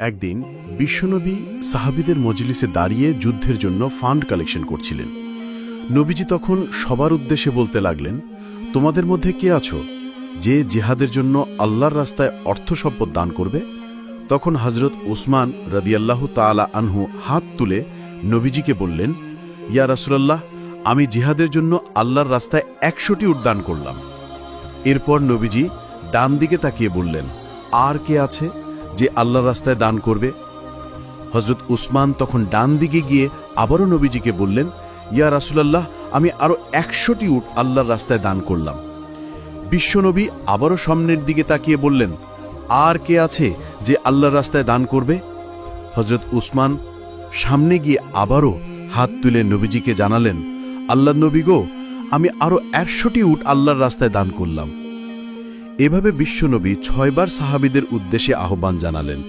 একদিন বিশ্বনবী সাহাবিদের মজলিসে দাঁড়িয়ে যুদ্ধের জন্য ফান্ড কালেকশন করছিলেন। নবীজি তখন সবার উদ্দেশ্যে বলতে লাগলেন, তোমাদের মধ্যে কে আছো যে জেহাদের জন্য আল্লাহর রাস্তায় অর্থ সম্পদ দান করবে? তখন হজরত ওসমান রদিয়াল্লাহু তাআলা আনহু হাত তুলে নবীজিকে বললেন, ইয়া রাসূলুল্লাহ, আমি জিহাদের জন্য আল্লাহর রাস্তায় একশোটি উদ্যান করলাম। এরপর নবীজি ডান দিকে তাকিয়ে বললেন, আর কে আছে? যে আল্লাহর রাস্তায় দান করবে। হজরত উসমান তখন ডান দিকে গিয়ে আবারও নবীজিকে বললেন, ইয়া রাসুলাল্লাহ, আমি আরও একশোটি উট আল্লাহর রাস্তায় দান করলাম। বিশ্বনবী আবারও সামনের দিকে তাকিয়ে বললেন, আর কে আছে যে আল্লাহর রাস্তায় দান করবে? হজরত উসমান সামনে গিয়ে আবারও হাত তুলে নবীজিকে জানালেন, আল্লাহ নবী গো, আমি আরও একশোটি উট আল্লাহর রাস্তায় দান করলাম। এভাবে বিশ্বনবী ছয়বার সাহাবিদের উদ্দেশ্যে আহ্বান জানালেন।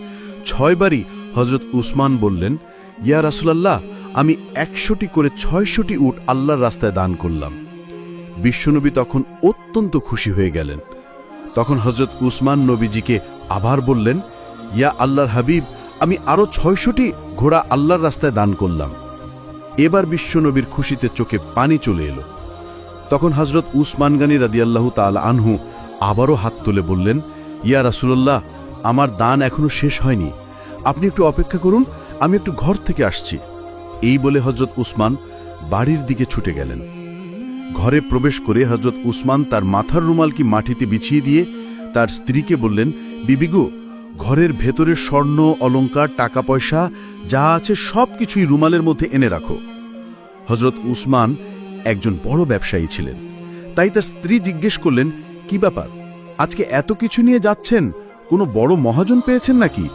ছয়বারই হজরত উসমান বললেন, ইয়া রাসুলাল্লাহ, আমি একশোটি করে ছয়শটি উট আল্লাহর রাস্তায় দান করলাম। বিশ্বনবী তখন অত্যন্ত খুশি হয়ে গেলেন। তখন হজরত উসমান নবীজিকে আবার বললেন, ইয়া আল্লাহর হাবিব, আমি আরও ছয়শটি ঘোড়া আল্লাহর রাস্তায় দান করলাম। এবার বিশ্বনবীর খুশিতে চোখে পানি চলে এলো। তখন হজরত উসমান গানী রাদিয়াল্লাহু তাল আনহু আবারও হাত তুলে বললেন, ইয়া রাসুলল্লাহ, আমার দান এখনও শেষ হয়নি। আপনি একটু অপেক্ষা করুন, আমি একটু ঘর থেকে আসছি। এই বলে হজরত উসমান বাড়ির দিকে ছুটে গেলেন। ঘরে প্রবেশ করে হজরত উসমান তার মাথার রুমালকি মাটিতে বিছিয়ে দিয়ে তার স্ত্রীকে বললেন বিবিগু ঘরের ভেতরের স্বর্ণ অলংকার টাকা পয়সা যা আছে সব কিছুই রুমালের মধ্যে এনে রাখো। হজরত উসমান একজন বড় ব্যবসায়ী ছিলেন। তাই তার স্ত্রী জিজ্ঞেস করলেন কি ব্যাপার? আজকে এত কিছু নিয়ে যাচ্ছেন? কোনো বড় মহাজন পেয়েছেন নাকি?